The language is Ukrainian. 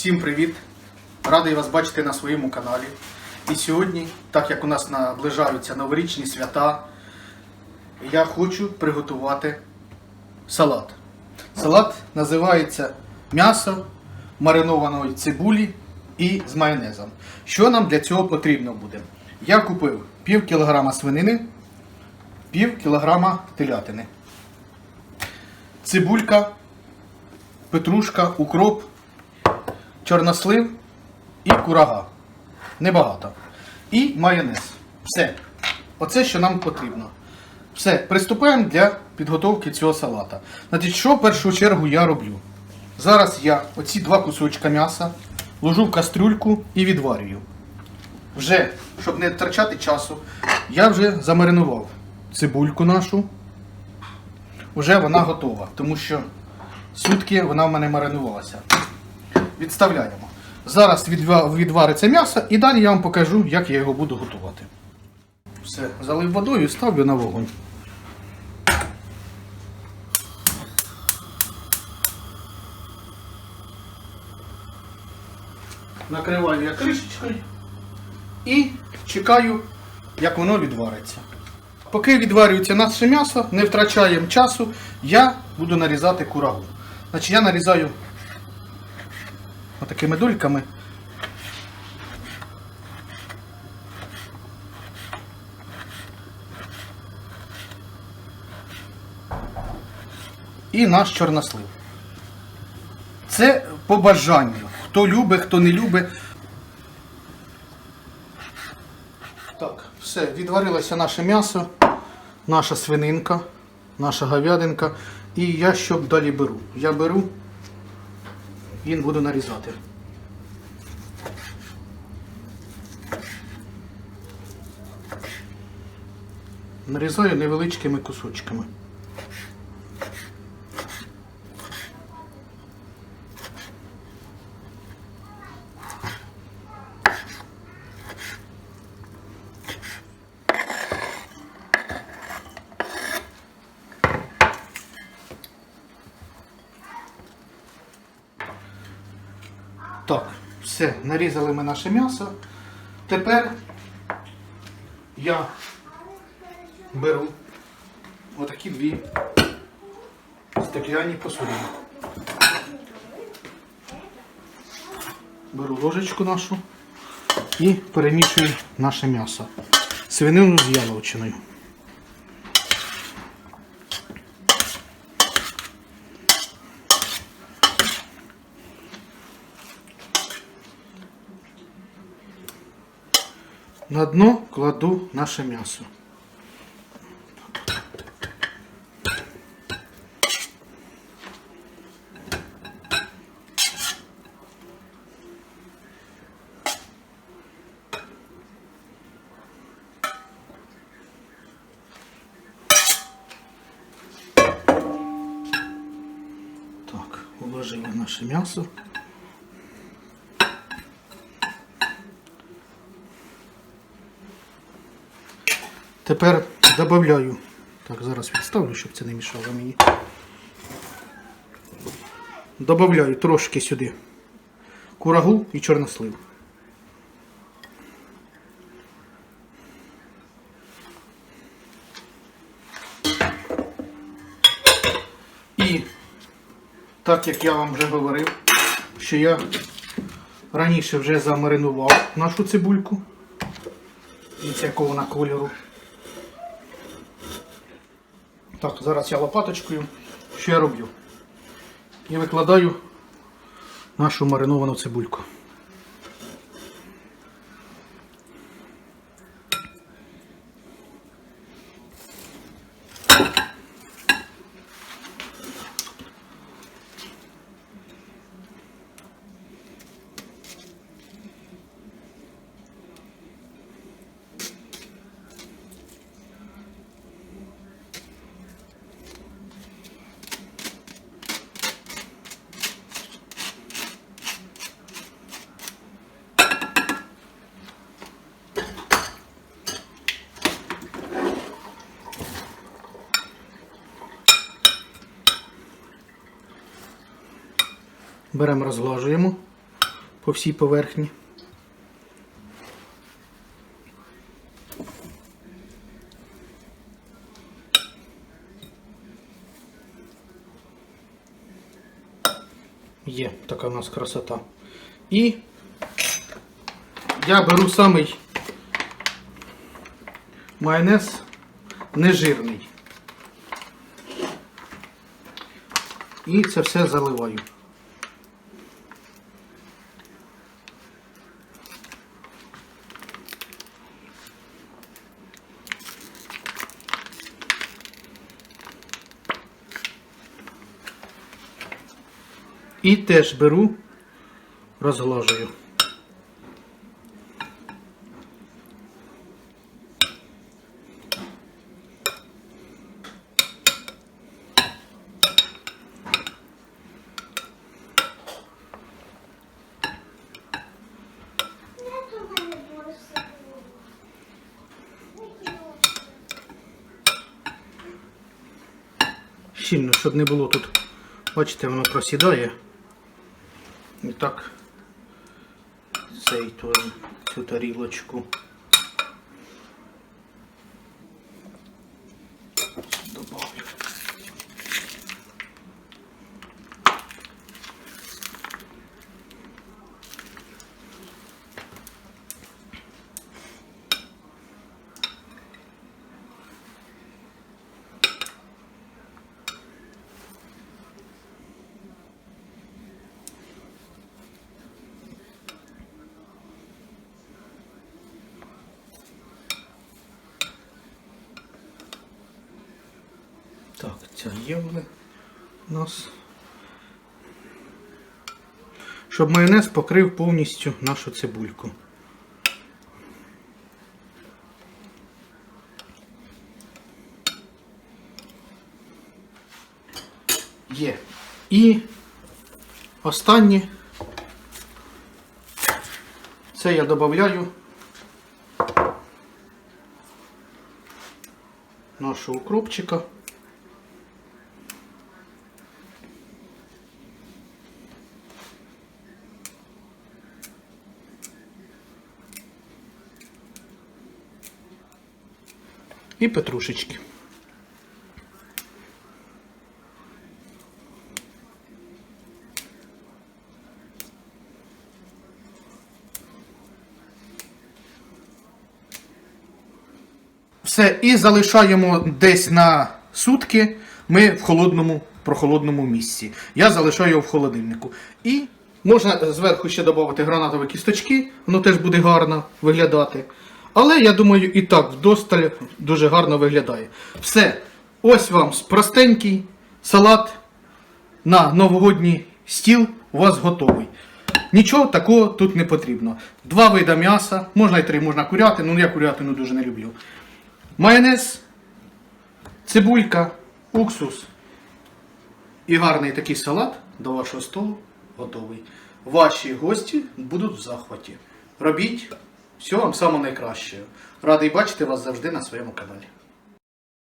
Всім привіт! Радий вас бачити на своєму каналі. І сьогодні, так як у нас наближаються новорічні свята, я хочу приготувати салат. Салат називається м'ясо маринованої цибулі і з майонезом. Що нам для цього потрібно буде? Я купив пів кілограма свинини, пів кілограма телятини, цибулька, петрушка, укроп, чорнослив і курага. Небагато. І майонез. Все. Оце, що нам потрібно. Все, приступаємо для підготовки цього салата. Значить, що в першу чергу я роблю? Зараз я оці два кусочка м'яса ложу в кастрюльку і відварюю. Вже, щоб не втрачати часу, я вже замаринував цибульку нашу. Вже вона готова, тому що сутки вона в мене маринувалася. Відставляємо. Зараз відвариться м'ясо і далі я вам покажу, як я його буду готувати. Все, залив водою і ставлю на вогонь. Накриваю я кришечкою і чекаю, як воно відвариться. Поки відварюється наше м'ясо, не втрачаємо часу, я буду нарізати курагу. Значить, я нарізаю отакими дольками. І наш чорнослив. Це по бажанню. Хто любить, хто не любить. Так, все, відварилося наше м'ясо, наша свининка, наша говядинка. І я що далі беру? Я беру і буду нарізати. Нарізаю невеличкими кусочками. Так, все, нарізали ми наше м'ясо. Тепер я беру отакі дві стекляні посудини. Беру ложечку нашу і перемішую наше м'ясо. Свинину з яловичиною. На дно кладу наше м'ясо. Так, уложили наше м'ясо. Тепер додаю. Так, зараз відставлю, щоб це не мішало мені. Добавляю трошки сюди курагу і чорнослив. І так як я вам вже говорив, що я раніше вже замаринував нашу цибульку. Ось якого вона кольору. Так, зараз я лопаточкою. Що я роблю? І викладаю нашу мариновану цибульку. Беремо, розглажуємо по всій поверхні. Є така у нас красота. І я беру самий майонез нежирний. І це все заливаю. І теж беру, розглажую. Щільно, щоб не було тут. Бачите, воно просідає. І так цей цю тарілочку. Добавлю. Так, ця є у нас. Щоб майонез покрив повністю нашу цибульку. Є. І останнє. Це я додаю нашого укропчика. І петрушечки. Все, і залишаємо десь на сутки ми в холодному, прохолодному місці. Я залишаю його в холодильнику. І можна зверху ще додати гранатові кісточки, воно теж буде гарно виглядати. Але я думаю, і так вдосталь дуже гарно виглядає. Все, ось вам простенький салат на новогодній стіл у вас готовий. Нічого такого тут не потрібно. Два вида м'яса, можна і три, можна курятину, ну я курятину дуже не люблю. Майонез, цибулька, уксус і гарний такий салат до вашого столу готовий. Ваші гості будуть в захваті. Робіть всього вам самого найкращого. Радий бачити вас завжди на своєму каналі.